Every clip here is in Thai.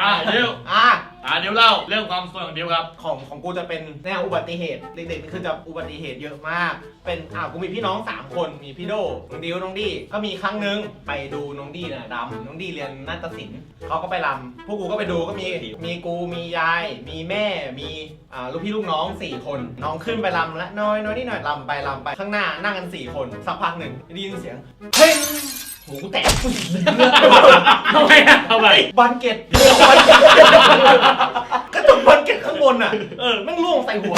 อะเดี๋ยวอะอะเดี๋ยวเล่าเรื่องความสวยของเดี๋ยวครับ ของของกูจะเป็นแนวอุบัติเหตุเด็กๆนี่คือจะอุบัติเหตุเยอะมาก เป็นอ่ากูมีพี่น้อง 3 คนมีพี่โดน้องดิวน้องดีก็มีครั้งหนึงไปดูน้องดีน่ะรำน้องดีเรียนนาฏศิลป์เขาก็ไปรำพวกกูก็ไปดูก็มีมีกูมียาย มีแม่มีอ่าลูกพี่ลูกน้อง4คน น้องขึ้นไปรำและน้อยน้อยนี่หน่อยรำไปรำไปข้างหน้านั่งกัน4คนสักพักหนึ่งได้ยินเสียงเฮ้ย หูกูแตกทำไมอะทำไมบันเกตบันเกตกระจกบันเกตข้างบนอะเออแม่งล่วงใส่หัว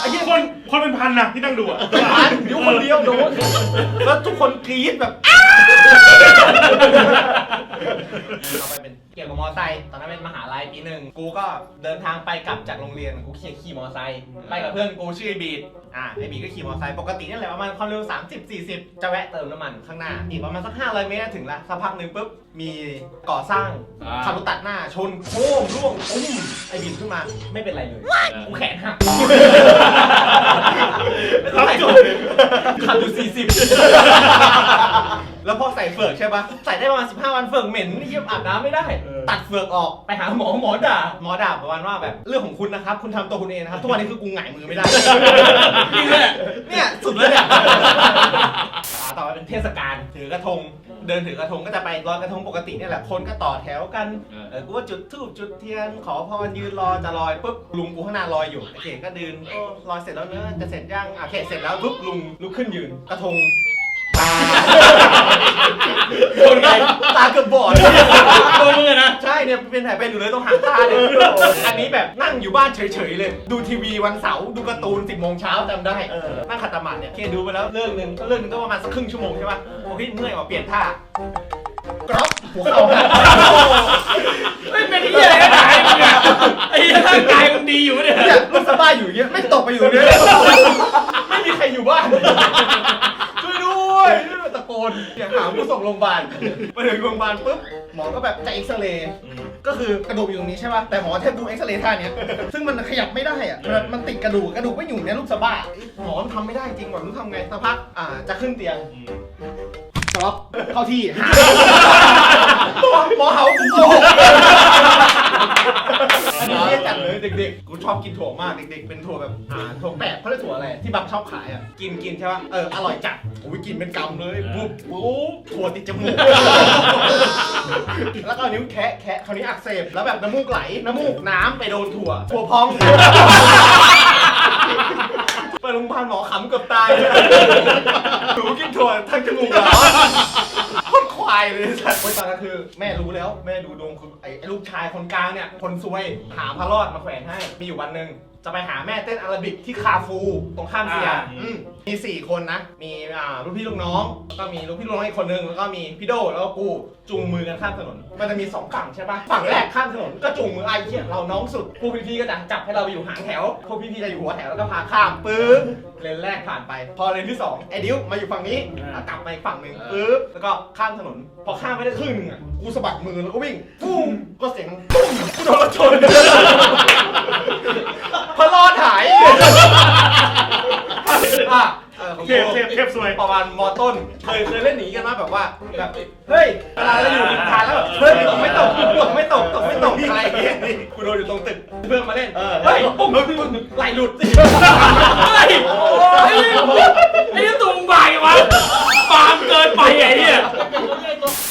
ไอ้เหี้ยคนคนเป็นพันนะที่นั่งดูอะพันนิ้วคนเดียวโดนแล้วทุกคนกรี๊ดแบบ เอาไปเป็นเกี่ยวกับมอไซค์ตอนนั้นเป็นมหาลัยปีหนึ่งกูก็เดินทางไปกลับจากโรงเรียนกูขี่ขี่มอไซค์ไปกับเพื่อนกูชื่อไอ้บีดอะไอ้บีดก็ขี่มอไซค์ปกตินี่แหละประมาณความเร็ว 30 40 จะแวะเติมน้ำมันข้างหน้าอีกประมาณสัก500เมตรถึงละสักพักหนึ่งปุ๊บมีก่อสร้างอ่า ขับรถตัดหน้าชนโค้มร่วงอุ้มไอ้บีดขึ้นมาไม่เป็นไรเลยกูแขนหักครับจบขับอยู่40 แล้วพอใส่เฟือกใช่ปะใส่ได้ประมาณ15 วันเฟือกเหม็นเยี่ยมอาบน้ำไม่ได้ตัดเฟือกออกไปหาหมอหมอด่าหมอด่าประมาณว่าแบบเรื่องของคุณนะครับ คุณทำตัวคุณเองนะครับทุกวันนี้คือกูหงายมือไม่ได้จริงเลยเนี่ยสุดแล้วเนี่ยอ่าต่อไปเป็นเทศกาลถือกระทง เดินถือกระทงก็จะไปลอยกระทงปกติเนี่ยแหละคนก็ต่อแถวกัน เออกูก็จุดธูปจุดเทียนขอพรยืนรอจะลอยปุ๊บลุงกูข้างหน้าลอยอยู่ไอ้เขตก็เดินโอ้ลอยเสร็จแล้วเนอะจะเสร็จยังอะเขตเสร็จแล้วปุ๊บลุงลุกขึ้นยืนกระทงตา คนไงตาเกือบบอดโดนมึงเลยนะ ใช่เนี่ยเป็นแผลเป็นอยู่เลยต้องหางตาเนี่ยอันนี้แบบนั่งอยู่บ้านเฉยๆเลย ดูทีวีวันเสาร์ดูการ์ตูน 10โมงเช้าจำได้เออนั่งขัดสมาธิเนี่ยเคดูไปแล้วเรื่องหนึ่งก็เรื่องหนึงก็ประมาณสักครึ่งชั่วโมงใช่ป่ะโอ้ยเมื่อยว่ะเปลี่ยนท่ากรอบหัวเข่าหักไม่เป็นที่อะไรกันไหนมึงอะไอ้ร่างกายมึงดีอยู่เนี่ยเนี่ยลูกสะบ้าอยู่เยอะไม่ตกไปอยู่เนี่ยไม่มีใครอยู่บ้าน ช่วยด้วยตะโก นอยากหาผู้ส่งโรงพยาบาลไปถึงโรงพยาบาลปุ๊บหมอก็แบบจะเอ็กซเรย์ก็คือกระดูกอยู่ตรงนี้ใช่ป่ะแต่หมอแทบดูเอ็กซเรย์ท่าเนี้ยซึ่งมันขยับไม่ได้อะมันมันติดกระดูกกระดูกไม่อยู่เนี่ยลูกสะบ้าหมอมันทำไม่ได้จริงหมอต้องทำไงสักพักอ่าจะขึ้นเตียงกรอบเข้าที่หาหมอเหากูโกหกอันนี้ เรียกจัดเลยเด็กๆ กูชอบกินถั่วมากเด็กๆ เป็นถั่วแบบอ่าถั่วแปะเขาเรียกถั่วอะไรที่บับชอบขายอะ กินกินใช่ป่ะ เอออร่อยจัดอุ้ยกินเป็นกำเลยปุ๊บปุ๊บถั่วติดจมูก แล้วก็เอานิ้วแคะแคะคราวนี้อักเสบแล้วแบบน้ำมูกไหลน้ำมูกน้ำไปโดนถั่วถั่วพอง โรงพยาบาลหมอขำเกือบตายเลยหนูกินถั่วทั้งจมูกเหรอโคตรควายเลยสัตว์ตอนนั้นคือ แม่รู้แล้วแม่ดูดวงคือไอ้ไอ้ลูกชายคนกลางเนี่ย คนซวยหาพระรอดมาแขวนให้ มีอยู่วันหนึ่งจะไปหาแม่เต้นอาราบิกที่คาฟูตรงข้ามเซียอ่า อืมมี4คนนะ มีอ่าลูกพี่ลูกน้องแล้วก็มีลูกพี่ลูกน้องอีกคนนึง แล้วก็มีพี่โดแล้วก็กูจูงมือกันข้ามถนน มันจะมีสองฝั่งใช่ปะฝั่งแรกข้ามถนนก็จูงมือไอ้เหี้ยเราน้องสุดพวกพี่ๆก็จะจับให้เราไปอยู่หางแถวพวกพี่ๆจะอยู่หัวแถวแล้วก็พาข้ามปึ๊บเลนแรกผ่านไป พอเลนที่สองไอ้ดิวมาอยู่ฝั่งนี้แล้วกลับมาอีกฝั่งหนึ่งปึ๊บแล้วก็ข้ามถนน พอข้ามไปได้ครึ่งหนึงอะกูสะบัดมือแล้วก็วิ่งปุ้มก็เสียงปุ้มกูโดนรถชนพอรอดหาย อะเออของเทกูพเทพเทพสวย ประมาณมอต้น เคยเคยเล่นหนีกันมาแบบว่าแบบเฮ้ยเวลาเราอยู่ริมทางแล้วแบบเฮ้ยตกไม่ตกตกไม่ตกตกไม่ตกอะไรอย่างเงี้ยกูโดนอยู่ตรงตึกเพื่อนมาเล่นเฮ้ยปุ๊บปุ๊บปุ๊บไหลหลุดเฮ้ยไอ้ไอ้ตุงใบวะปามเกินไปไอ้เนี่ย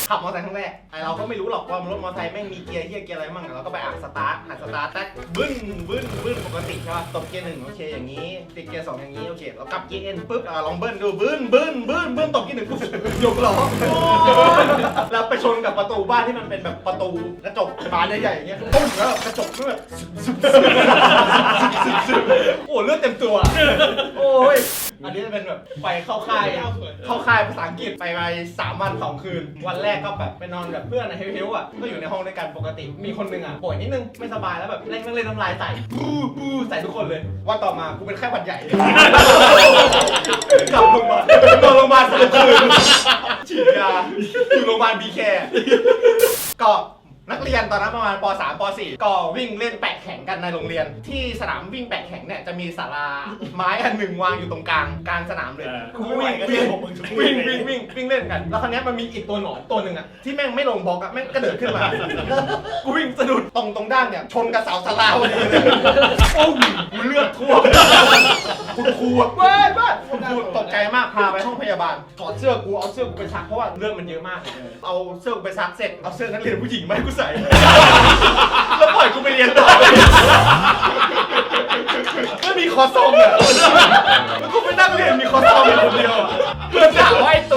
ขับมอเตอร์ไซค์ครั้งแรกไอเราก็ไม่รู้หรอกว่ารถมอเตอร์ไซค์แม่งมีเกียร์เฮียเกียร์อะไรมั่งเราก็ไปอ่านสตาร์ทอ่านสตาร์ทแท็กบึ้นบึ้นบึ้นปกติใช่ป่ะตบเกียร์หนึ่งโอเคอย่างนี้ติดเกียร์สองอย่างนี้โอเคเรากลับเกียร์เอ็นปุ๊บอะลองเบิ้ลดูบึ้นบึ้นบึ้นบึ้นตบเกียร์หนึ่งปุ๊บยกล้อแล้วไปชนกับประตูบ้านที่มันเป็นแบบประตูกระจกบานใหญ่ๆอย่างเงี้ยปุ้งแล้วกระจกด้วยโอ้เลือดเต็มตัวโอ้ แบบไปเข้าค่ายเข้าค่ายภาษาอังกฤษไปไปสามวันสองคืน วันแรกก็แบบไปนอนกับเพื่อนอะเฮลๆอะก็อยู่ในห้องด้วยกันปกติ มีคนนึงอะป่วยนิดนึงไม่สบายแล้วแบบเล่นเล่นน้ำลายใส่บู้บู้ใส่ทุกคนเลยวันต่อมากูเป็นแค่หวัดใหญ่กลับโรงพยาบาลนอนโรงพยาบาลสามคืนฉีดยาอยู่โรงพยาบาลบีแคก็ เรียนตอนนั้นประมาณป .3 ป .4 ก็วิ่งเล่นแปะแข่งกันในโรงเรียน ที่สนามวิ่งแปะแข่งเนี่ยจะมีศาลาไม้อันหนึ่งวางอยู่ตรงกลางกลางสนามเลยกูไม่ไหวก็เรียกผมมึงวิ่งวิ่งวิ่งวิ่งเล่นกัน แล้วครั้นี้ยมันมีอีกตัวหนอนตัวหนึ่งอะที่แม่งไม่ลงบล็อกอะแม่งกระเดิดขึ้นมา กูวิ่งสะดุดตรงตรงด้านเนี่ยชนกับเสาศาลาพอดีเลยโอ้ยกูเลือดท่วมคุณครูอะเว้ย พาไปห้องพยาบาลถอดเสื้อกูเอาเสื้อกูไปซักเพราะว่าเรื่องมันเยอะมาก เอาเสื้อกูไปซักเสร็จเอาเสื้อนักเรียนผู้หญิงมาให้กูใส่ แล้วปล่อยกูไปเรียนต่อไม่มีคอซองเะยแล้วกูไปนั่งเรียนมีคอซองอยู่คนเดียวเพื่อนด่าว่าไอ้ตู